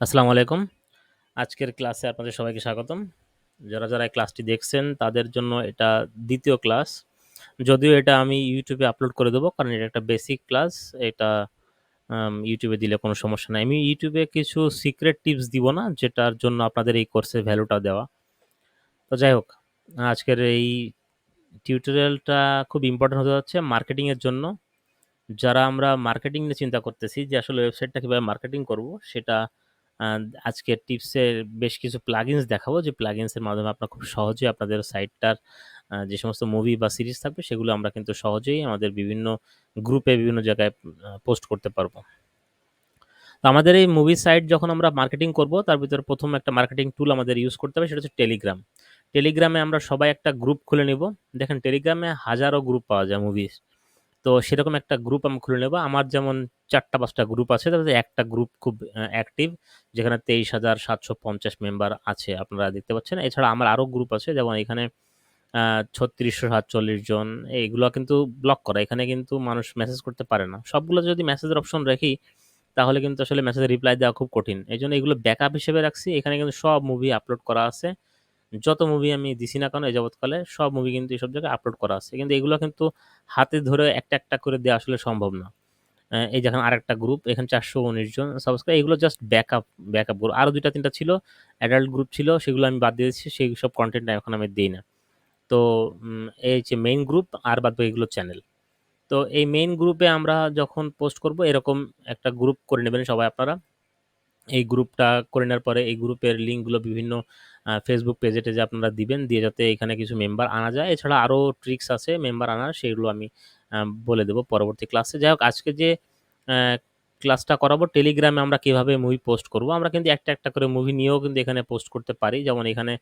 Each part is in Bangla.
আসসালামু আলাইকুম। আজকের ক্লাসে আপনাদের সবাইকে স্বাগতম। যারা, যারা ক্লাসটি দেখছেন তাদের জন্য এটা দ্বিতীয় ক্লাস। যদিও এটা আমি ইউটিউবে আপলোড করে দেবো কারণ এটা একটা বেসিক ক্লাস। এটা ইউটিউবে দিলে কোনো সমস্যা নাই। আমি ইউটিউবে কিছু সিক্রেট টিপস দিব না যেটার জন্য আপনাদের এই কোর্সের ভ্যালুটা দেওয়া। তো যাই হোক, আজকের এই টিউটোরিয়ালটা খুব ইম্পোর্টেন্ট হতে যাচ্ছে মার্কেটিং এর জন্য। যারা আমরা মার্কেটিং নিয়ে চিন্তা করতেছি যে আসলে ওয়েবসাইটটা কীভাবে মার্কেটিং করব সেটা আজকের টিপসের বেশ কিছু প্লাগইনস দেখাবো যে প্লাগইনস এর মাধ্যমে আপনারা খুব সহজেই আপনাদের সাইটটার যে সমস্ত মুভি বা সিরিজ থাকবে, সেগুলো আমরা কিন্তু সহজেই আমাদের বিভিন্ন গ্রুপে বিভিন্ন জায়গায় পোস্ট করতে পারব। তো আমাদের এই মুভি সাইট যখন আমরা মার্কেটিং করব, তার ভিতরে ১ম একটা মার্কেটিং টুল আমাদের ইউজ করতে হবে, সেটা হচ্ছে টেলিগ্রাম। টেলিগ্রামে আমরা সবাই একটা গ্রুপ খুলে নিব। দেখেন টেলিগ্রামে হাজারো গ্রুপ পাওয়া যায় মুভির। তো সেরকম একটা গ্রুপ আমি খুলে নেব আমার যেমন চারটা পাঁচটা গ্রুপ আছে তার একটা গ্রুপ খুব অ্যাক্টিভ যেখানে ২৩৭৫০ মেম্বার আছে আপনারা দেখতে পাচ্ছেন। এছাড়া আমার আরও গ্রুপ আছে, যেমন এখানে ছত্রিশশো ৩৬৪৭ জন, এইগুলা কিন্তু ব্লক করা। এখানে কিন্তু মানুষ মেসেজ করতে পারে না। সবগুলো যদি মেসেজের অপশন রাখি, তাহলে কিন্তু আসলে মেসেজের রিপ্লাই দেওয়া খুব কঠিন। এই জন্য এগুলো ব্যাকআপ হিসেবে রাখছি। এখানে কিন্তু সব মুভি আপলোড করা আছে। যত মুভি আমি দিছি না কেন এই যাবৎকালে সব মুভি কিন্তু এসব জায়গায় আপলোড করা আছে। কিন্তু এগুলো কিন্তু হাতে ধরে একটা, একটা করে দেওয়া আসলে সম্ভব না। এই দেখেন আরেকটা গ্রুপ এখানে ৪১৯ জন সাবস্ক্রাইব এগুলো জাস্ট ব্যাকআপ, ব্যাকআপ গ্রুপ। আরও ২ টা ৩ ছিল অ্যাডাল্ট গ্রুপ ছিল সেগুলো আমি বাদ দিয়ে দিচ্ছি। সেই সব কনটেন্ট এখন আমি দিই না। তো এই যে মেইন গ্রুপ আর বাদ এগুলো চ্যানেল। তো এই মেইন গ্রুপে আমরা যখন পোস্ট করব এরকম একটা গ্রুপ করে নেবেন সবাই আপনারা। এই গ্রুপটা করে নেওয়ার পরে এই গ্রুপের লিঙ্কগুলো বিভিন্ন আ Facebook পেজে-টেজে আপনারা দিবেন। দিয়ে যাতে এখানে কিছু মেম্বার আনা যায়। এছাড়া আরও ট্রিক্স আছে মেম্বার আনার সেগুলো আমি বলে দেব পরবর্তী ক্লাসে। যাই হোক আজকে যে ক্লাসটা করাবো টেলিগ্রামে আমরা কীভাবে মুভি পোস্ট করব। আমরা কিন্তু একটা, একটা করে মুভি নিয়েও কিন্তু এখানে পোস্ট করতে পারি। যেমন এখানে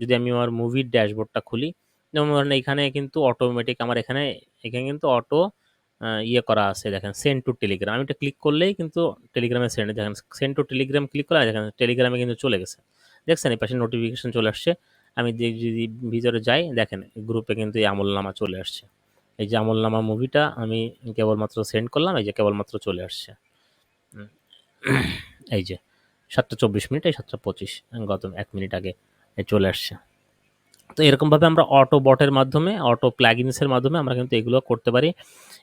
যদি আমি আমার মুভির ড্যাশবোর্ডটা খুলি, যেমন এখানে কিন্তু অটোমেটিক আমার এখানে, এখানে কিন্তু অটো ইয়ে করা আছে দেখেন সেন্ড টু টেলিগ্রাম। আমি এটা ক্লিক করলেই কিন্তু টেলিগ্রামে সেন্ড দেখেন সেন্ড টু টেলিগ্রাম ক্লিক করলে দেখেন টেলিগ্রামে কিন্তু চলে গেছে। দেখছেন, এই পাশে নোটিফিকেশান চলে আসছে। আমি যদি ভিতরে যাই, দেখেন গ্রুপে কিন্তু এই আমলনামা চলে আসছে। এই যে আমলনামা মুভিটা আমি কেবলমাত্র সেন্ড করলাম, এই যে কেবলমাত্র চলে আসছে। এই যে ৭টা ২৪ মিনিট, এই ৭টা ২৫ গত এক মিনিট আগে চলে আসছে। তো এরকমভাবে আমরা অটো বটের মাধ্যমে অটো প্লাগইনস এর মাধ্যমে আমরা কিন্তু এগুলো করতে পারি।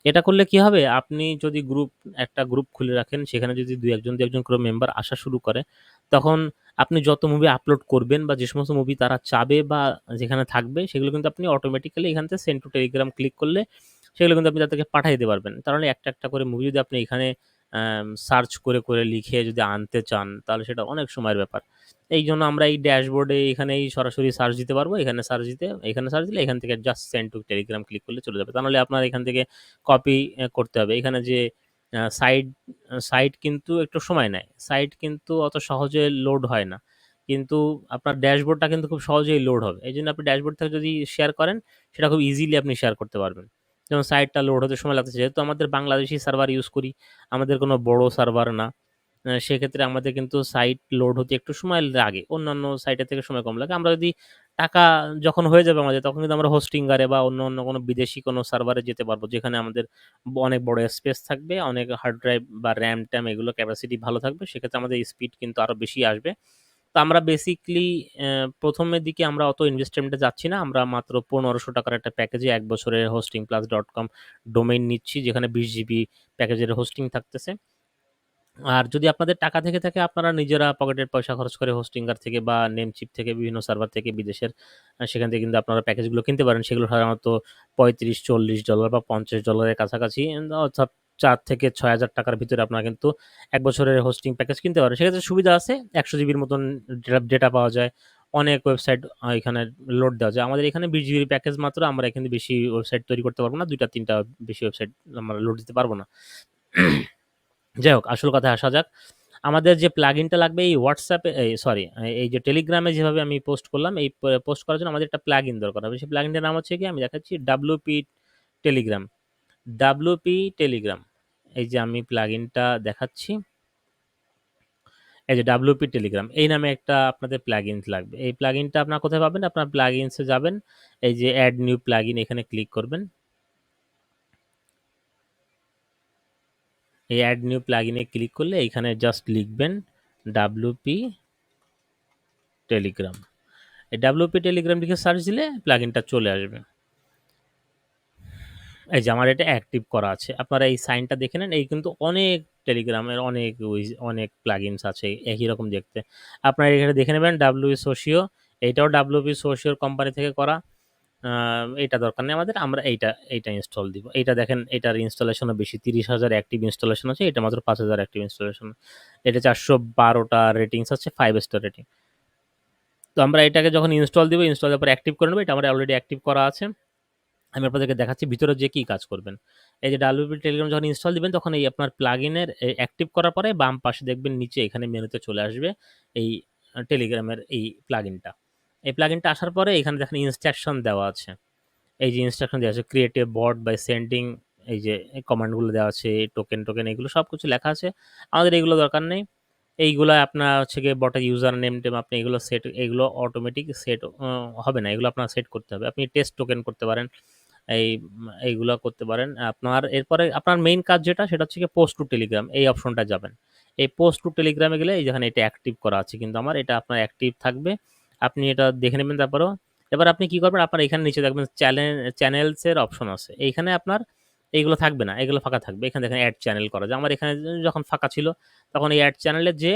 এটা করলে কি হবে আপনি যদি গ্রুপ একটা গ্রুপ খুলে রাখেন সেখানে যদি ২ ১ জন ২ ১ করে মেম্বার আসা শুরু করে তখন আপনি যত মুভি আপলোড করবেন বা যে সমস্ত মুভি তারা চাবে বা যেখানে থাকবে সেগুলো কিন্তু আপনি অটোমেটিক্যালি এখান থেকে সেন্ড টু টেলিগ্রাম ক্লিক করলে সেগুলো কিন্তু আপনি তাদেরকে পাঠায় দিতে পারবেন। মানে একটা, একটা করে মুভি যদি আপনি এখানে সার্চ করে, করে লিখে যদি আনতে চান তাহলে সেটা অনেক সময়ের ব্যাপার। এই জন্য আমরা এই ড্যাশবোর্ডে এখানেই সরাসরি সার্চ দিতে পারব। এখানে সার্চ দিতে এখানে সার্চ দিলে এখান থেকে just send to Telegram click করলে চলে যাবে। তা নাহলে আপনার এখান থেকে কপি করতে হবে। এখানে যে সাইট সাইট কিন্তু একটু সময় নেয়। সাইট কিন্তু অত সহজে লোড হয় না। কিন্তু আপনার ড্যাশবোর্ডটা কিন্তু খুব সহজেই লোড হবে। এই জন্য আপনি ড্যাশবোর্ড থেকে যদি শেয়ার করেন সেটা খুব ইজিলি আপনি শেয়ার করতে পারবেন। যেমন সাইটটা লোড হতে সময় লাগতেছে। যেহেতু আমাদের বাংলাদেশী সার্ভার ইউজ করি, আমাদের কোনো বড় সার্ভার না। সেক্ষেত্রে আমাদের কিন্তু সাইট লোড হতে একটু সময় লাগে। অন্যান্য সাইটের থেকে সময় কম লাগে। আমরা যদি টাকা যখন হয়ে যাবে আমাদের তখন কিন্তু আমরা হোস্টিংগারে বা অন্য, অন্য কোনো বিদেশি কোনো সার্ভারে যেতে পারব। যেখানে আমাদের অনেক বড় স্পেস থাকবে, অনেক হার্ড ড্রাইভ বা র‍্যাম-ট্যাম এগুলো ক্যাপাসিটি ভালো থাকবে। সেক্ষেত্রে আমাদের স্পিড কিন্তু আরও বেশি আসবে। তো আমরা বেসিকলি প্রথমের দিকে আমরা অত ইনভেস্টমেন্টে যাচ্ছি না। আমরা মাত্র ৳১৫০০ একটা প্যাকেজে এক বছরের hosting plus dot com domain নিচ্ছি, যেখানে ২০ জিবি প্যাকেজের হোস্টিং থাকতেছে। আর যদি আপনাদের টাকা থেকে থাকে, আপনারা নিজেরা পকেটের পয়সা খরচ করে হোস্টিংগার থেকে বা নেমচিপ থেকে, বিভিন্ন সার্ভার থেকে বিদেশের সেখান থেকে কিন্তু আপনারা প্যাকেজগুলো কিনতে পারেন। সেগুলো সাধারণত $৩৫-$৪০ বা পঞ্চাশ ডলারের কাছাকাছি অর্থাৎ ৪ থেকে ছয় হাজার টাকার ভিতরে আপনারা কিন্তু এক বছরের হোস্টিং প্যাকেজ কিনতে পারেন। সেক্ষেত্রে সুবিধা আছে ১০০ জিবির মতন ডেটা পাওয়া যায়। অনেক ওয়েবসাইট এখানে লোড দেওয়া যায়। আমাদের এখানে ২০ জিবির প্যাকেজ মাত্র আমরা এখানে বেশি ওয়েবসাইট তৈরি করতে পারব না। ২ টা ৩ টা বেশি ওয়েবসাইট আমরা লোড দিতে পারব না। যাই হোক, আসল কথায় আসা যাক। আমাদের যে প্লাগইনটা লাগবে, এই হোয়াটসঅ্যাপে সরি এই যে টেলিগ্রামে যেভাবে আমি পোস্ট করলাম, এই পোস্ট করার জন্য আমাদের একটা প্লাগইন দরকার হবে। সেই প্লাগইনটার নাম হচ্ছে গিয়ে আমি দেখাচ্ছি WP টেলিগ্রাম। WP Telegram. এই যে আমি প্লাগইনটা দেখাচ্ছি। এই যে WP টেলিগ্রাম। এই নামে একটা আপনাদের প্লাগইনস লাগবে। এই প্লাগইনটা আপনারা কোথায় পাবেন? আপনার এ যাবেন। এই যে এড নিউ প্লাগইন এখানে ক্লিক করবেন। এই এড নিউ প্লাগইন এ ক্লিক করলে এখানে জাস্ট লিখবেন ডাব্লিউপি টেলিগ্রাম এই ডাব্লিউপি টেলিগ্রাম লিখে সার্চ দিলে প্লাগইনটা চলে আসবে এই যে আমার এটা অ্যাক্টিভ করা আছে। আপনারা এই সাইনটা দেখে নেন, এই কিন্তু অনেক টেলিগ্রামের অনেক অনেক প্লাগইনস আছে, একই রকম দেখতে। আপনারা এখানে দেখে নেবেন ডাব্লিউ সোশিও এইটাও ডাব্লিউপি সোশিওর কোম্পানি থেকে করা। এটা দরকার নেই আমাদের, আমরা এইটা এইটা ইনস্টল দিব। এইটা দেখেন, এটার ইনস্টলেশনও বেশি, তিরিশ হাজার অ্যাক্টিভ ইনস্টলেশন আছে, এটা মাত্র পাঁচ হাজার অ্যাক্টিভ ইনস্টলেশন এটা চারশো বারোটা রেটিংস আছে ফাইভ স্টার রেটিং তো আমরা এটাকে যখন ইনস্টল দিব ইনস্টল দেওয়ার পর অ্যাক্টিভ করে নেব, এটা আমরা অলরেডি অ্যাক্টিভ করা আছে। আমি আপনাদেরকে দেখাচ্ছি ভিতরে যে কী কাজ করবেন। এই যে ডাব্লিউপি টেলিগ্রাম যখন ইনস্টল দিবেন, তখন এই আপনার প্লাগ ইনের অ্যাক্টিভ করার পরে বাম পাশে দেখবেন নিচে এখানে মেনুতে চলে আসবে এই টেলিগ্রামের এই প্লাগ ইনটা এই প্লাগ ইনটা আসার পরে এখানে দেখেন ইনস্ট্রাকশন দেওয়া আছে। এই যে ইনস্ট্রাকশন দেওয়া আছে create a bot by sending এই যে কমান্ডগুলো দেওয়া আছে টোকেন টোকেন এগুলো সব কিছু লেখা আছে। আমাদের এগুলো দরকার নেই। এইগুলো আপনার হচ্ছে গিয়ে বটের ইউজার নেম টেম আপনি এগুলো সেট এগুলো অটোমেটিক সেট হবে না। এগুলো আপনার সেট করতে হবে। আপনি টেস্ট টোকেন করতে পারেন। এই এইগুলো করতে পারেন। আপনার এরপরে আপনার মেইন কাজ যেটা, সেটা হচ্ছে কি পোস্ট টু টেলিগ্রাম এই অপশনটা যাবেন। এই পোস্ট টু টেলিগ্রামে গেলে এই যেখানে এটা অ্যাক্টিভ করা আছে কিন্তু আমার, এটা আপনার অ্যাক্টিভ থাকবে। আপনি এটা দেখে নেবেন তারপরেও। এবার আপনি কি করবেন, আপনার এখানে নিচে দেখবেন চ্যানেল চ্যানেলসের অপশন আছে। এইখানে আপনার এইগুলো থাকবে না এগুলো ফাঁকা থাকবে। এখানে দেখেন অ্যাড চ্যানেল করা যায়। আমার এখানে যখন ফাঁকা ছিল, তখন এই অ্যাড চ্যানেলে যে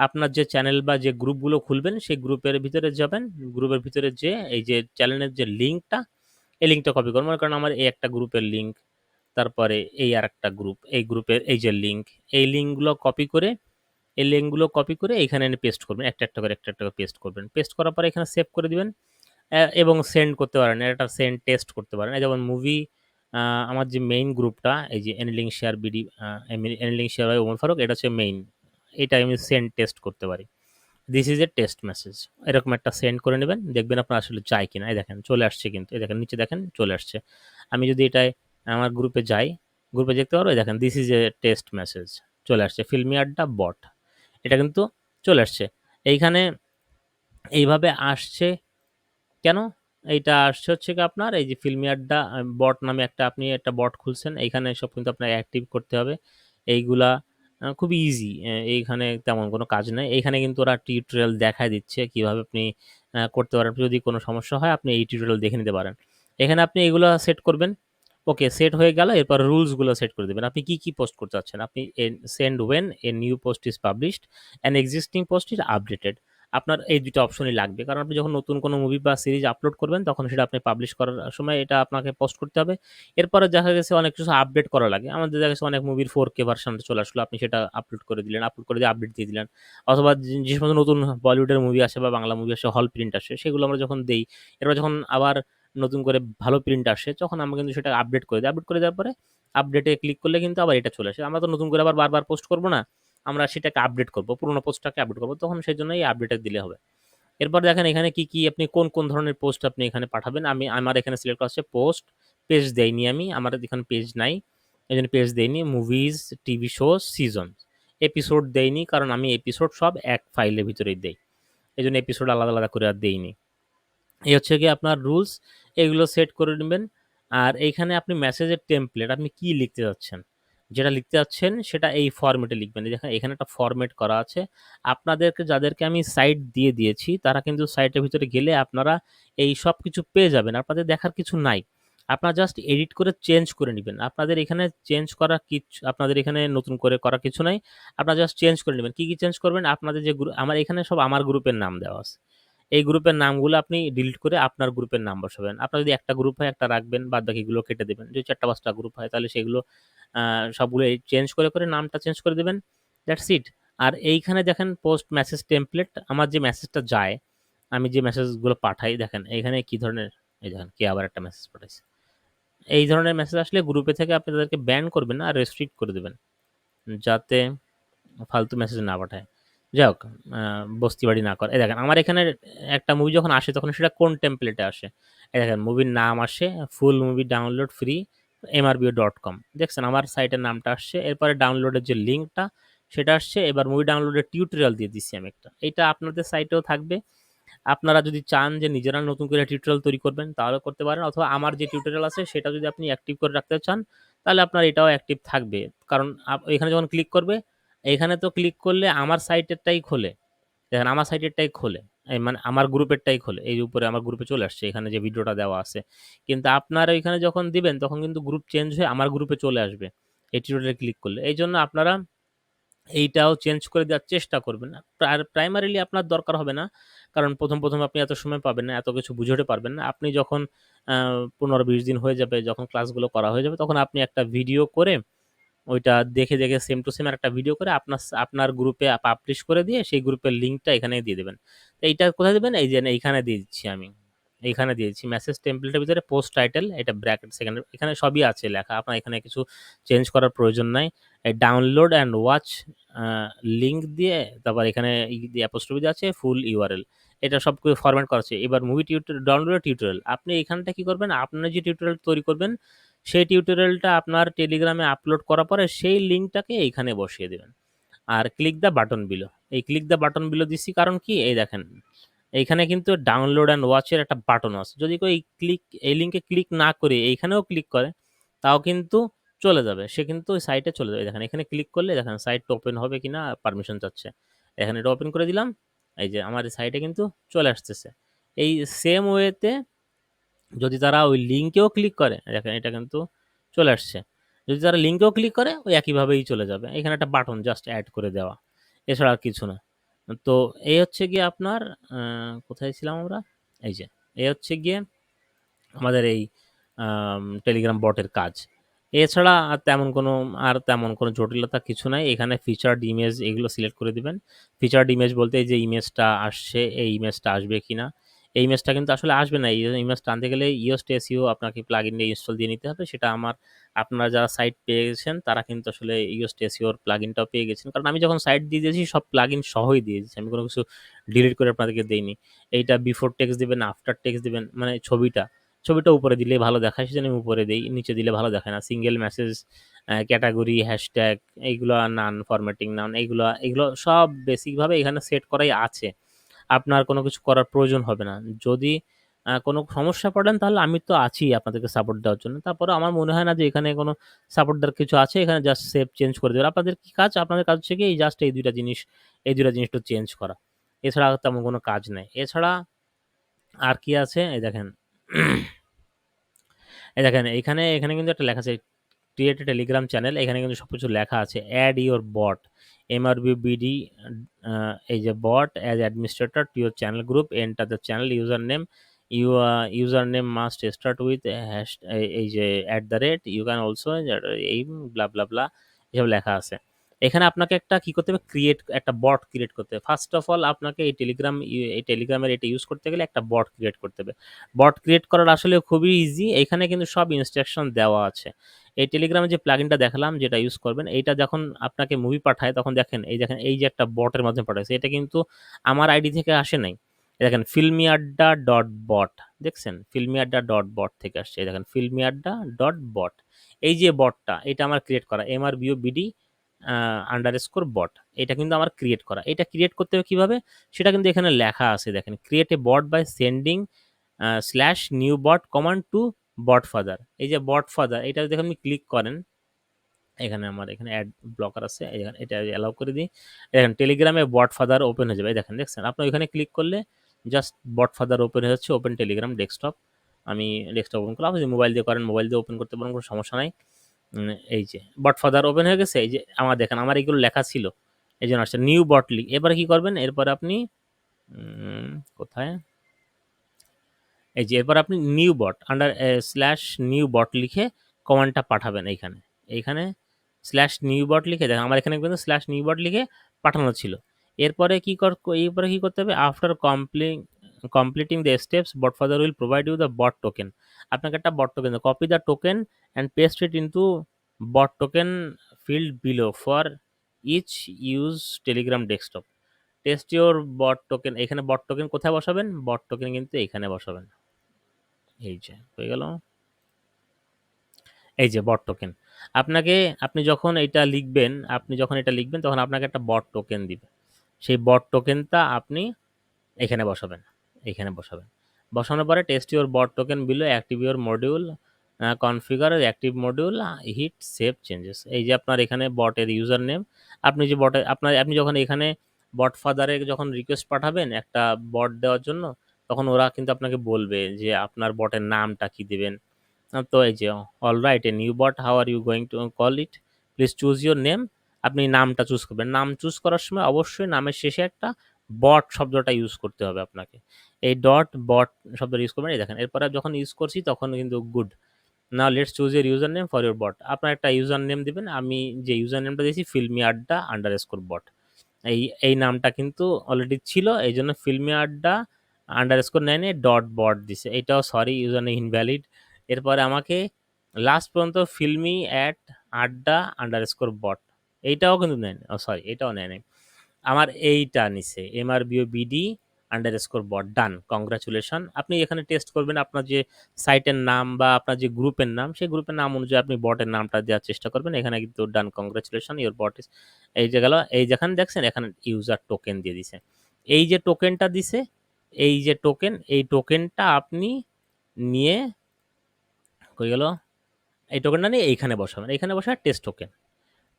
আপনার যে চ্যানেল বা যে গ্রুপগুলো খুলবেন, সেই গ্রুপের ভিতরে যাবেন। গ্রুপের ভিতরে যে, এই যে চ্যানেলের যে লিঙ্কটা এই লিঙ্কটা কপি করব কারণ আমার এই একটা গ্রুপের লিঙ্ক তারপরে এই আর একটা গ্রুপ এই গ্রুপের এই যে লিঙ্ক এই লিঙ্কগুলো কপি করে, এই লিঙ্কগুলো কপি করে এখানে এনে পেস্ট করবেন, একটা একটা করে, একটা একটা করে পেস্ট করবেন। পেস্ট করার পরে এখানে সেভ করে দিবেন এবং সেন্ড করতে পারেন, এটা সেন্ড টেস্ট করতে পারেন। যেমন মুভি আমার যে মেইন গ্রুপটা এই যে এনলিং শেয়ার বিডি এনলিং শেয়ার ওমর ফারুক এটা হচ্ছে মেইন এটা আমি সেন্ড টেস্ট করতে পারি। This is a test message এরকম একটা সেন্ড করে নেবেন, দেখবেন আপনার আসলে চাই কিনা। এই দেখেন, চলে আসছে কিন্তু। এই দেখেন, নিচে দেখেন, চলে আসছে। আমি যদি এটাই আমার গ্রুপে যাই গ্রুপে দেখতে পারব দেখেন this is a test message চলে আসছে। ফিল্মি আড্ডা বট এটা কিন্তু চলে আসছে। এইখানে এইভাবে আসছে কেন? এইটা আসছে হচ্ছে কি আপনার, এই যে ফিল্মি আড্ডা বট নামে একটা আপনি একটা বট খুলছেন। এইখানে সব কিন্তু আপনাকে অ্যাক্টিভ করতে হবে। এইগুলা খুব ইজি এইখানে তেমন কোনো কাজ নেই। এইখানে কিন্তু ওরা টিউটোরিয়াল দেখায় দিচ্ছে কীভাবে আপনি করতে পারেন। যদি কোনো সমস্যা হয়, আপনি এই টিউটোরিয়াল দেখে নিতে পারেন। এখানে আপনি এগুলো সেট করবেন। ওকে সেট হয়ে গেল। এরপর রুলসগুলো সেট করে দেবেন। আপনি কি কি পোস্ট করতে চাচ্ছেন? আপনি send when a new post is published and existing post is updated আপনার এই দুটো অপশনই লাগবে। কারণ আপনি যখন নতুন কোনো মুভি বা সিরিজ আপলোড করবেন, তখন সেটা আপনি পাবলিশ করার সময় এটা আপনাকে পোস্ট করতে হবে। এরপরে দেখা গেছে অনেক কিছু আপডেট করা লাগে। আমাদের দেখা গেছে অনেক মুভির ফোর কে ভার্সন চলে আসলো। আপনি সেটা আপলোড করে দিলেন আপলোড করে দিয়ে আপডেট দিয়ে দিলেন। অথবা যে সমস্ত নতুন বলিউডের মুভি আসে বা বাংলা মুভি আসে হল প্রিন্ট আসে, সেগুলো আমরা যখন দেই, এরপর যখন আবার নতুন করে ভালো প্রিন্ট আসে, তখন আমরা কিন্তু সেটা আপডেট করে দিই। আপডেট করে দেওয়ার পরে আপডেটে ক্লিক করলে কিন্তু আবার এটা চলে আসে। আমরা তো নতুন করে আবার বারবার পোস্ট করব না। আমরা সেটাকে আপডেট করব, পুরোনো পোস্টটাকে আপডেট করব, তখন সেই জন্য এই আপডেটে দিলে হবে। এরপর দেখেন এখানে কি কি আপনি কোন কোন ধরনের পোস্ট আপনি এখানে পাঠাবেন? আমি, আমার এখানে সিলেক্ট করা পোস্ট পেজ দেয়নি আমি, আমার এখানে পেজ নাই। এই জন্য পেজ দেয়নি movies TV show season episode দেয়নি কারণ আমি এপিসোড সব এক ফাইলের ভিতরেই দেই। এই জন্য এপিসোড আলাদা আলাদা করে আর দেইনি। এই হচ্ছে কি আপনার রুলস এগুলো সেট করে নেবেন। আর এইখানে আপনি মেসেজের টেমপ্লেট আপনি কি লিখতে যাচ্ছেন? যেটা লিখতে যাচ্ছেন সেটা এই ফরম্যাটে লিখবেন। দেখেন, এখানে একটা ফরম্যাট করা আছে। আপনাদেরকে, যাদেরকে আমি সাইট দিয়ে দিয়েছি, তারা কিন্তু সাইটের ভিতরে গেলে আপনারা এই সব কিছু পেয়ে যাবেন। আপনাদের দেখার কিছু নাই। আপনারা জাস্ট এডিট করে চেঞ্জ করে নেবেন। আপনাদের এখানে চেঞ্জ করা কিছু আপনাদের এখানে নতুন করে করা কিছু নাই। আপনারা জাস্ট চেঞ্জ করে নেবেন। কী কী চেঞ্জ করবেন? আপনাদের যে গ্রুপ আমার এখানে সব আমার গ্রুপের নাম দেওয়া আছে। এই গ্রুপের নামগুলো আপনি ডিলিট করে আপনার গ্রুপের নাম বসাবেন। আপনার যদি একটা গ্রুপ হয়, একটা রাখবেন বাদ বাকিগুলো কেটে দেবেন। যদি চারটা পাঁচটা গ্রুপ হয়, তাহলে সেগুলো সবগুলো চেঞ্জ করে করে নামটা চেঞ্জ করে দেবেন। দ্যাটস ইট আর এইখানে দেখেন পোস্ট মেসেজ টেমপ্লেট আমার যে মেসেজটা যায়, আমি যে মেসেজগুলো পাঠাই, দেখেন এইখানে কি ধরনের, এই দেখেন কে আবার একটা মেসেজ পাঠাইছে। এই ধরনের মেসেজ আসলে গ্রুপে থেকে আপনি তাদেরকে ব্যান করবেন আর রেস্ট্রিক্ট করে দেবেন। যাতে ফালতু মেসেজ না পাঠায়। যাই হোক বস্তিবাড়ি না করে। এই দেখেন, আমার এখানে একটা মুভি যখন আসে, তখন সেটা কোন টেমপ্লেটে আসে? এই দেখেন মুভির নাম আসে full movie download free MRBO dot com দেখছেন, আমার সাইটের নামটা আসছে, এরপরে ডাউনলোডের যে লিঙ্কটা সেটা আসছে, এবার মুভি ডাউনলোডের টিউটোরিয়াল দিয়ে দিচ্ছি আমি একটা। এটা আপনাদের সাইটেও থাকবে। আপনারা যদি চান যে নিজেরা নতুন করে টিউটোরিয়াল তৈরি করবেন, তাহলে করতে পারেন, অথবা আমার যে টিউটোরিয়াল আছে, সেটা যদি আপনি অ্যাক্টিভ করে রাখতে চান, তাহলে আপনার এটাও অ্যাক্টিভ থাকবে। কারণ এখানে যখন ক্লিক করবে এইখানে তো ক্লিক করলে আমার সাইটেরটাই খোলে। দেখেন, আমার সাইটেরটাই খোলে। এই মানে আমার গ্রুপেরটাই খোলে। এই উপরে আমার গ্রুপে চলে আসছে, এখানে যে ভিডিওটা দেওয়া আছে। কিন্তু আপনারা এখানে যখন দিবেন, তখন কিন্তু গ্রুপ চেঞ্জ হয়ে আমার গ্রুপে চলে আসবে। এই টিউটোরিয়ালে ক্লিক করলে। এই জন্য আপনারা এইটাও চেঞ্জ করে দেওয়ার চেষ্টা করবেন। আর প্রাইমারিলি আপনার দরকার হবে না। কারণ প্রথম প্রথম আপনি এত সময় পাবেন না, এত কিছু বুঝে পারবেন না। আপনি যখন পনেরো, বিশ দিন হয়ে যাবে, যখন ক্লাসগুলো করা হয়ে যাবে, তখন আপনি একটা ভিডিও করে ওইটা দেখে দেখে সেম টু সেম একটা ভিডিও করে আপনার আপনার গ্রুপে পাবলিশ করে দিয়ে সেই গ্রুপের লিঙ্কটা এখানে দিয়ে দেবেন। তো এইটা কোথায় দেবেন? এই যে এইখানে দিয়ে দিচ্ছি আমি। এইখানে দিয়েছি মেসেজ টেমপ্লেটের ভিতরে পোস্ট টাইটেল এটা ব্র্যাকেট সেকেন্ড এখানে সবই আছে লেখা। আপনার এখানে কিছু চেঞ্জ করার প্রয়োজন নাই। ডাউনলোড অ্যান্ড ওয়াচ লিঙ্ক দিয়ে তারপর এখানে অ্যাপোস্ট্রফি আছে ফুল ইউআরএল এটা সব কিছু ফরম্যাট করা আছে। এবার মুভি টিউটোরিয়াল ডাউনলোড টিউটোরিয়াল আপনি এখানটা কি করবেন? আপনার যে টিউটোরিয়াল তৈরি করবেন সেই টিউটোরিয়ালটা আপনার টেলিগ্রামে আপলোড করার পরে সেই লিঙ্কটাকে এইখানে বসিয়ে দেবেন। আর ক্লিক দ্য বাটন বিলো এই ক্লিক দ্য বাটন বিলো দিচ্ছি কারণ কি? এই দেখেন, এইখানে কিন্তু ডাউনলোড অ্যান্ড ওয়াচের একটা বাটন আছে। যদি কেউ এই ক্লিক এই লিঙ্কে ক্লিক না করে এইখানেও ক্লিক করে, তাও কিন্তু চলে যাবে। সে কিন্তু ওই সাইটে চলে যাবে। দেখেন, এখানে ক্লিক করলে দেখেন সাইটটা ওপেন হবে কি না পারমিশন চাচ্ছে। এখানে এটা ওপেন করে দিলাম। এই যে আমার সাইটে কিন্তু চলে আসতেছে। এই সেম ওয়েতে যদি তারা ওই লিঙ্কেও ক্লিক করে, দেখেন এটা কিন্তু চলে আসছে। যদি তারা লিঙ্কেও ক্লিক করে, ওই একইভাবেই চলে যাবে। এখানে একটা বাটন জাস্ট অ্যাড করে দেওয়া। এছাড়া আর কিছু না। তো এই হচ্ছে গিয়ে আপনার কোথায় ছিলাম আমরা? এই যে এই হচ্ছে গিয়ে আমাদের এই টেলিগ্রাম বটের কাজ। এছাড়া আর তেমন কোনো, আর তেমন কোনো জটিলতা কিছু নাই। এখানে ফিচার্ড ইমেজ এগুলো সিলেক্ট করে দিবেন। ফিচার্ড ইমেজ বলতে এই যে ইমেজটা আসছে, এই ইমেজটা আসবে কি না এই ইমেজটা কিন্তু আসলে আসবে না। এই ইমেজটা আনতে গেলে ইওস্ট এসিও আপনাকে প্লাগ ইন ইনস্টল দিয়ে নিতে হবে। সেটা আমার, আপনারা যারা সাইট পেয়ে গেছেন, তারা কিন্তু আসলে ইওস্ট এসিওর প্লাগ ইনটাও পেয়ে গেছেন। কারণ আমি যখন সাইট দিয়ে দিয়েছি, সব প্লাগ ইন সহই দিয়ে দিয়েছি। আমি কোনো কিছু ডিলিট করে আপনাদেরকে দিইনি। এইটা বিফোর টেক্স দেবেন আফটার টেক্স দেবেন মানে ছবিটা ছবিটা উপরে দিলে ভালো দেখায়, সেজন্য আমি উপরে দিই, নিচে দিলে ভালো দেখায় না। সিঙ্গেল মেসেজ ক্যাটাগরি হ্যাশট্যাগ এইগুলো নান ফরম্যাটিং নান এইগুলো এগুলো সব বেসিকভাবে এখানে সেট করাই আছে। আপনার কোনো কিছু করার প্রয়োজন হবে না। যদি কোনো সমস্যা পড়েন তাহলে আমি তো আছি আপনাদেরকে সাপোর্ট দেওয়ার জন্য। তারপরে আমার মনে হয় না যে এখানে কোনো সাপোর্ট দেওয়ার কিছু আছে, এখানে জাস্ট সেভ চেঞ্জ করে দেবে আপনাদের কি কাজ? আপনাদের কাজ হচ্ছে কি, এই জাস্ট এই দুইটা জিনিস, এই দুইটা জিনিসটা চেঞ্জ করা। এছাড়া তেমন কোনো কাজ নেই। এছাড়া আর কি আছে? এই দেখেন। এই দেখেন, এখানে এখানে কিন্তু একটা লেখা আছে ক্রিয়েট টেলিগ্রাম চ্যানেল এখানে কিন্তু সব কিছু লেখা আছে add your bot M MRB BD এই যে bot as administrator to your channel group enter the channel username you username must start with hash এই যে at the rate you can also এই ব্লা ব্লা ব্লা এসব লেখা আছে। এখানে আপনাকে একটা কি করতে হবে? ক্রিয়েট একটা বট ক্রিয়েট করতে হবে। ফার্স্ট অফ অল আপনাকে এই টেলিগ্রাম এই টেলিগ্রামের এটা ইউজ করতে গেলে একটা বট ক্রিয়েট করতে হবে। বট ক্রিয়েট করার আসলে খুবই ইজি এখানে কিন্তু সব ইনস্ট্রাকশন দেওয়া আছে। এই টেলিগ্রামে যে প্লাগিনটা দেখালাম, যেটা ইউজ করবেন, এইটা যখন আপনাকে মুভি পাঠায়, তখন দেখেন, এই দেখেন, এই যে একটা বটের মাধ্যমে পাঠাইছে এটা কিন্তু আমার আইডি থেকে আসে নাই। দেখেন ফিল্মি আড্ডা ডট বট দেখছেন? ফিল্মি আড্ডা ডট বট থেকে আসছে দেখেন ফিল্মি আড্ডা ডট বট এই যে বটটা এটা আমার ক্রিয়েট করা M R BO BD underscore bot এটা কিন্তু আমার ক্রিয়েট করা। এটা ক্রিয়েট করতে হবে কীভাবে? সেটা কিন্তু এখানে লেখা আছে, দেখেন create a bot by sending slash new bot command to BotFather এই যে বট ফাদার এটা যদি আপনি ক্লিক করেন, এখানে আমার এখানে অ্যাড ব্লকার আছে এখানে এটা অ্যালাউ করে দিই। দেখেন টেলিগ্রামে বট ফাদার ওপেন হয়ে যাবে দেখেন, দেখছেন? আপনি ওইখানে ক্লিক করলে জাস্ট বট ফাদার ওপেন হয়ে যাচ্ছে ওপেন টেলিগ্রাম ডেস্কটপ আমি ডেস্কটপ ওপেন করলাম যদি মোবাইল দিয়ে করেন মোবাইল দিয়ে ওপেন করতে পারেন, কোনো সমস্যা নাই। এই যে বট ফাদার ওপেন হয়ে গেছে, এই যে, আমার দেখেন, আমার এগুলো লেখা ছিল। এই জন্য আসছে নিউ বট লিখ এবারে কি করবেন? এরপরে আপনি কোথায়? এই যে এরপর আপনি new bot under slash new bot লিখে কমান্ডটা পাঠাবেন এইখানে। এইখানে স্ল্যাশ নিউ বট লিখে, দেখেন আমার এখানে কিন্তু স্ল্যাশ নিউ বট লিখে পাঠানো ছিল। এরপরে কী কর, এরপরে কী করতে হবে? After completing completing the steps BotFather will provide you the bot token আপনাকে একটা bot token copy the token and paste it into bot token field below for each use Telegram desktop test your bot token এখানে বট টোকেন কোথায় বসাবেন? বট টোকেন কিন্তু এখানে বসাবেন। এই যে, হয়ে গেল। এই যে বট টোকেন আপনাকে, আপনি যখন এটা লিখবেন, আপনি যখন এটা লিখবেন, তখন আপনাকে একটা বট টোকেন দিবে। সেই বট টোকেনটা আপনি এখানে বসাবেন এখানে বসাবেন। বসানোর পরে test your bot token below active your module configure active module hit save changes এই যে আপনার এখানে বটের ইউজার নেম আপনি যে বটে আপনার, আপনি যখন এখানে বট ফাদারে যখন রিকোয়েস্ট পাঠাবেন একটা বট দেওয়ার জন্য তখন ওরা কিন্তু আপনাকে বলবে যে, আপনার বটের নামটা কি দেবেন? তো এই যে all right a new bot how are you going to call it please choose your name আপনি নামটা চুজ করবেন। নাম চুজ করার সময় অবশ্যই নামের শেষে একটা বট শব্দটা ইউজ করতে হবে আপনাকে। এই ডট বট শব্দটা ইউজ করবেন। এই দেখেন, এরপরে যখন ইউজ করছি তখন কিন্তু গুড না let's choose a username for your bot আপনার একটা ইউজার নেম দেবেন। আমি যে ইউজার নেমটা দিয়েছি ফিল্মি আড্ডা আন্ডার স্কোর বট এই এই নামটা কিন্তু অলরেডি ছিল। এই জন্য ফিল্মি আড্ডা আন্ডার স্কোর নেয় ডট বট দিছে। এটাও সরি ইউজার নেম ইনভ্যালিড এরপরে আমাকে লাস্ট পর্যন্ত Filmi at Adda underscore bot এইটাও কিন্তু নেয় সরি এটাও নেয় নাই। আমার এইটা নিছে M R B O BD underscore bot done congratulation আপনি এখানে টেস্ট করবেন, আপনার যে সাইটের নাম বা আপনার যে গ্রুপের নাম, সেই গ্রুপের নাম অনুযায়ী আপনি বটের নামটা দেওয়ার চেষ্টা করবেন। এখানে কিন্তু ডান কংগ্রাচুলেশন ইউর বট ইস এই যে গেল। এই যেখানে দেখছেন, এখানে ইউজার টোকেন দিয়ে দিছে। এই যে টোকেনটা দিছে এই যে টোকেন এই টোকেনটা আপনি নিয়ে কই গেল? এই টোকেনটা নিয়ে এইখানে বসাবেন। এইখানে বসায় টেস্ট টোকেন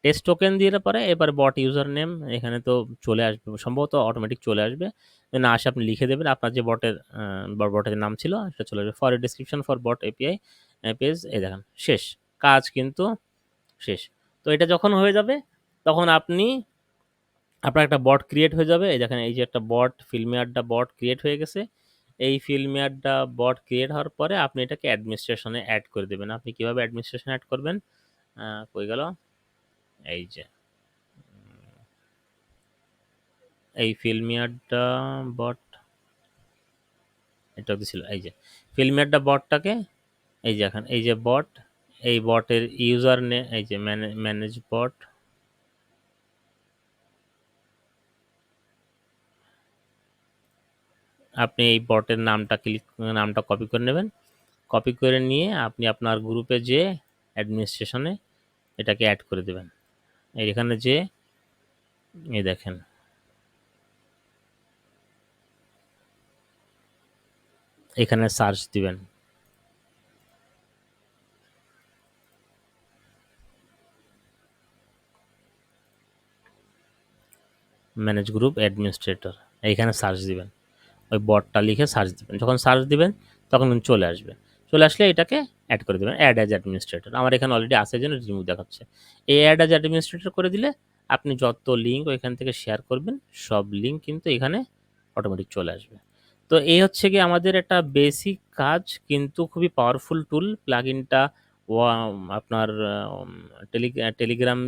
টেস্ট টোকেন দিয়ে পরে এবার বট ইউজার নেম এখানে তো চলে আসবে, সম্ভবত অটোমেটিক চলে আসবে। না আসে আপনি লিখে দেবেন। আপনার যে বটের বটের নাম ছিল, সেটা চলে আসবে। For description for bot API page এই দেখেন, শেষ। কাজ কিন্তু শেষ। তো এটা যখন হয়ে যাবে, তখন আপনি আপনার একটা বট ক্রিয়েট হয়ে যাবে, এই দেখেন এই যে একটা বট ফিল্মিয়ারটা বট ক্রিয়েট হয়ে গেছে। এই ফিল্মিয়ারটা বট ক্রিয়েট হওয়ার পরে আপনি এটাকে অ্যাডমিনিস্ট্রেশনে অ্যাড করে দেবেন। আপনি কীভাবে অ্যাডমিনিস্ট্রেশনে অ্যাড করবেন? কই গেল? এই যে। এই ফিল্মিয়ারটা বট এটা ছিল এই যে। ফিল্মিয়ারটা বটটাকে এই যে এখন, এই যে বট এই বটের ইউজার নে এই যে ম্যানেজ বট আপনি এই বটের নামটা ক্লিক নামটা কপি করে নেবেন। কপি করে নিয়ে আপনি আপনার গ্রুপে যে অ্যাডমিনিস্ট্রেশনে এটাকে অ্যাড করে দেবেন। এখানে যে, এই দেখেন। এখানে সার্চ দিবেন। ম্যানেজ গ্রুপ অ্যাডমিনিস্ট্রেটর এইখানে সার্চ দিবেন। ওই বটটা লিখে সার্চ দিবেন। যখন সার্চ দিবেন, তখন চলে আসবে। চলে আসলে এটাকে অ্যাড করে দেবেন অ্যাড অ্যাজ অ্যাডমিনিস্ট্রেটর আমার এখানে অলরেডি আসে জন্য রিমুভ দেখাচ্ছে। এই অ্যাড অ্যাজ অ্যাডমিনিস্ট্রেটর করে দিলে আপনি যত লিঙ্ক ওইখান থেকে শেয়ার করবেন, সব লিঙ্ক কিন্তু এখানে অটোমেটিক চলে আসবে। তো এই হচ্ছে কি আমাদের একটা বেসিক কাজ, কিন্তু খুবই পাওয়ারফুল টুল প্লাগ ইনটা আপনার টেলি, টেলিগ্রাম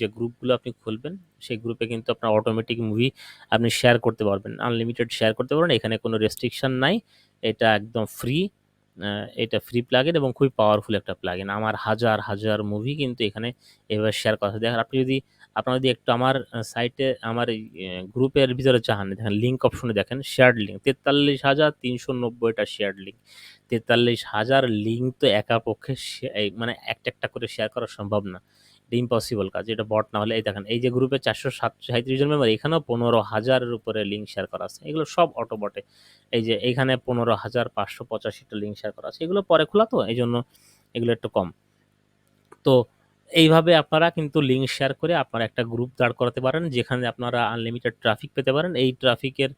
যে গ্রুপগুলো আপনি খুলবেন, সেই গ্রুপে কিন্তু আপনার অটোমেটিক মুভি আপনি শেয়ার করতে পারবেন। আনলিমিটেড শেয়ার করতে পারবেন, এখানে কোনো রেস্ট্রিকশান নাই। এটা একদম ফ্রি এটা ফ্রি প্লাগিন এবং খুবই পাওয়ারফুল একটা প্লাগিন আমার হাজার হাজার মুভি কিন্তু এখানে এভাবে শেয়ার করা দেখেন, আপনি যদি আপনারা যদি একটু আমার সাইটে আমার গ্রুপের ভিতরে চান, দেখেন লিঙ্ক অপশনে দেখেন শেয়ার্ড লিঙ্ক তেতাল্লিশ হাজার তিনশো নব্বইটা শেয়ার্ড লিঙ্ক তেতাল্লিশ হাজার লিঙ্ক তো একা পক্ষে মানে একটা একটা করে শেয়ার করা সম্ভব না, এটা ইম্পসিবল কাজ, এটা বট না হলে, এই দেখেন, এই যে গ্রুপে চারশো সাত সাঁত্রিশ জন মেম্বার এখানেও পনেরো হাজারের উপরে লিঙ্ক শেয়ার করা আছে, এগুলো সব অটো বটে এই যে এইখানে পনেরো হাজার পাঁচশো পঁচাশিটা লিঙ্ক শেয়ার করা আছে, এগুলো পরে খোলা তো এই জন্য এগুলো একটু কম। তো এইভাবে আপনারা কিন্তু লিঙ্ক শেয়ার করে আপনারা একটা গ্রুপ দাঁড় করাতে পারেন, যেখানে আপনারা আনলিমিটেড ট্রাফিক পেতে পারেন। এই ট্রাফিকের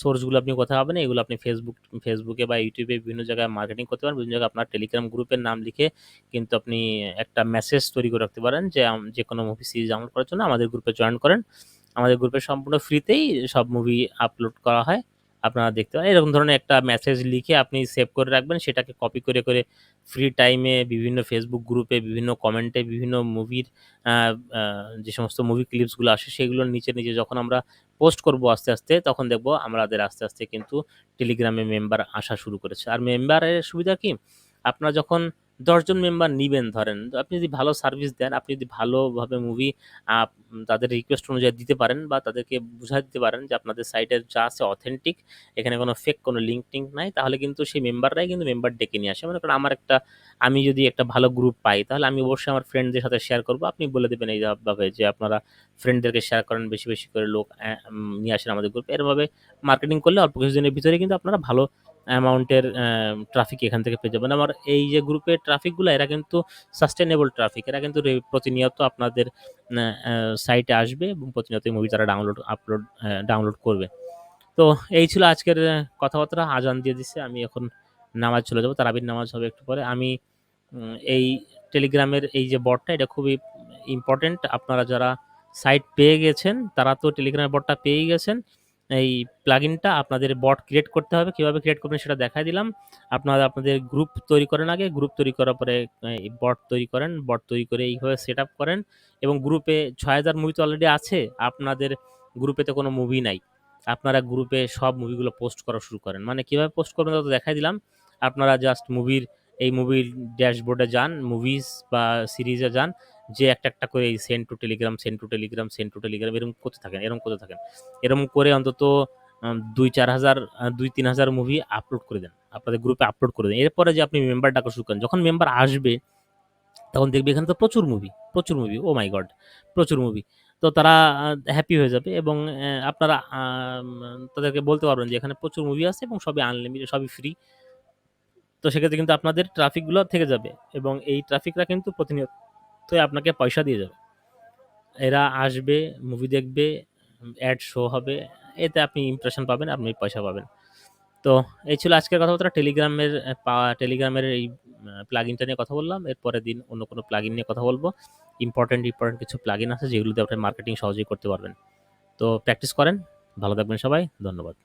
সোর্সগুলো আপনি কোথায় পাবেন, এগুলো আপনি ফেসবুক ফেসবুকে বা ইউটিউবে বিভিন্ন জায়গায় মার্কেটিং করতে পারেন। বিভিন্ন জায়গায় আপনার টেলিগ্রাম গ্রুপের নাম লিখে কিন্তু আপনি একটা মেসেজ তৈরি করে রাখতে পারেন যে যে কোনো মুভি সিরিজ ডাউনলোড করার জন্য আমাদের গ্রুপে জয়েন করেন। আমাদের গ্রুপে সম্পূর্ণ ফ্রিতেই সব মুভি আপলোড করা হয়। আপনারা দেখতে পারেন। এরকম ধরনের একটা মেসেজ লিখে আপনি সেভ করে রাখবেন। সেটাকে কপি করে করে ফ্রি টাইমে বিভিন্ন ফেসবুক গ্রুপে বিভিন্ন কমেন্টে বিভিন্ন মুভির যে সমস্ত মুভি ক্লিপসগুলো আসে, সেগুলোর নিচে নিচে যখন আমরা পোস্ট করব আস্তে আস্তে, তখন দেখব আমাদের আস্তে আস্তে কিন্তু টেলিগ্রামে মেম্বার আসা শুরু করেছে। আর মেম্বারের সুবিধা কি? আপনারা যখন দশজন মেম্বার নিবেন ধরেন। আপনি যদি ভালো সার্ভিস দেন, আপনি যদি ভালোভাবে মুভি তাদের রিকোয়েস্ট অনুযায়ী দিতে পারেন বা তাদেরকে বুঝা দিতে পারেন যে আপনাদের সাইটের যা আছে অথেন্টিক এখানে কোনো ফেক কোনো লিঙ্ক টিঙ্ক নাই, তাহলে কিন্তু সেই মেম্বাররাই কিন্তু মেম্বার ডেকে নিয়ে আসে। মনে করেন আমার একটা, আমি যদি একটা ভালো গ্রুপ পাই, তাহলে আমি অবশ্যই আমার ফ্রেন্ডদের সাথে শেয়ার করব। আপনি বলে দেবেন এইভাবে যে আপনারা ফ্রেন্ডদেরকে শেয়ার করেন, বেশি বেশি করে লোক নিয়ে আসেন আমাদের গ্রুপে এরভাবে মার্কেটিং করলে অল্প কিছুদিনের ভিতরে কিন্তু আপনারা ভালো অ্যামাউন্টের ট্রাফিক এখান থেকে পেয়ে যাবেন। আমার এই যে গ্রুপের ট্রাফিকগুলো এরা কিন্তু সাস্টেনেবল ট্রাফিক। এরা কিন্তু প্রতিনিয়ত আপনাদের সাইটে আসবে এবং প্রতিনিয়ত মুভি তারা ডাউনলোড আপলোড ডাউনলোড করবে। তো এই ছিল আজকের কথাবার্তা। আজান দিয়ে দিছে। আমি এখন নামাজ চলে যাব। তারাবির নামাজ হবে একটু পরে। আমি এই টেলিগ্রামের এই যে বটটা এটা খুবই ইম্পোর্টেন্ট। আপনারা যারা সাইট পেয়ে গেছেন, তারা তো টেলিগ্রামের বটটা পেয়েই গেছেন। এই প্লাগইনটা আপনাদের বট ক্রিয়েট করতে হবে। কীভাবে ক্রিয়েট করবেন সেটা দেখাই দিলাম। আপনারা আপনাদের গ্রুপ তৈরি করেন আগে। গ্রুপ তৈরি করার পরে বট তৈরি করেন। বট তৈরি করে এইভাবে সেট আপ করেন এবং গ্রুপে ৬০০০ মুভি তো অলরেডি আছে। আপনাদের গ্রুপে তো কোনো মুভি নাই। আপনারা গ্রুপে সব মুভিগুলো পোস্ট করা শুরু করেন। মানে কীভাবে পোস্ট করবেন তা তো দেখাই দিলাম। আপনারা জাস্ট মুভির এই মুভির ড্যাশবোর্ডে যান, মুভিস বা সিরিজে যান। যে একটা, একটা করে এই send to Telegram, send to Telegram, send to Telegram এরকম করতে থাকেন, এরকম করতে থাকেন। এরকম করে অন্তত দুই চার হাজার দুই তিন হাজার মুভি আপলোড করে দেন। আপনাদের গ্রুপে আপলোড করে দেন। এরপরে যে আপনি মেম্বার ডাকা শুরু করেন। যখন মেম্বার আসবে তখন দেখবে এখানে তো প্রচুর মুভি, প্রচুর মুভি। Oh my god! প্রচুর মুভি। তো তারা হ্যাপি হয়ে যাবে এবং আপনারা তাদেরকে বলতে পারবেন যে এখানে প্রচুর মুভি আছে এবং সবই আনলিমিটেড, সবই ফ্রি। তো সেক্ষেত্রে কিন্তু আপনাদের ট্রাফিকগুলো থেকে যাবে এবং এই ট্রাফিকরা কিন্তু প্রতিনিয়তই আপনাকে পয়সা দিয়ে যাবে। এরা আসবে, মুভি দেখবে, অ্যাড শো হবে। এতে আপনি ইমপ্রেশন পাবেন, আপনি পয়সা পাবেন। তো এই ছিল আজকের কথাবার্তা। টেলিগ্রামের টেলিগ্রামের এই আ প্লাগইনটা নিয়ে কথা বললাম। এর পরের দিন অন্য কোনো প্লাগইন নিয়ে কথা বলব। ইম্পর্টেন্ট ইম্পর্টেন্ট কিছু প্লাগইন আছে যেগুলোতে আপনি মার্কেটিং সহজেই করতে পারবেন। তো প্র্যাকটিস করেন। ভালো থাকবেন সবাই। ধন্যবাদ।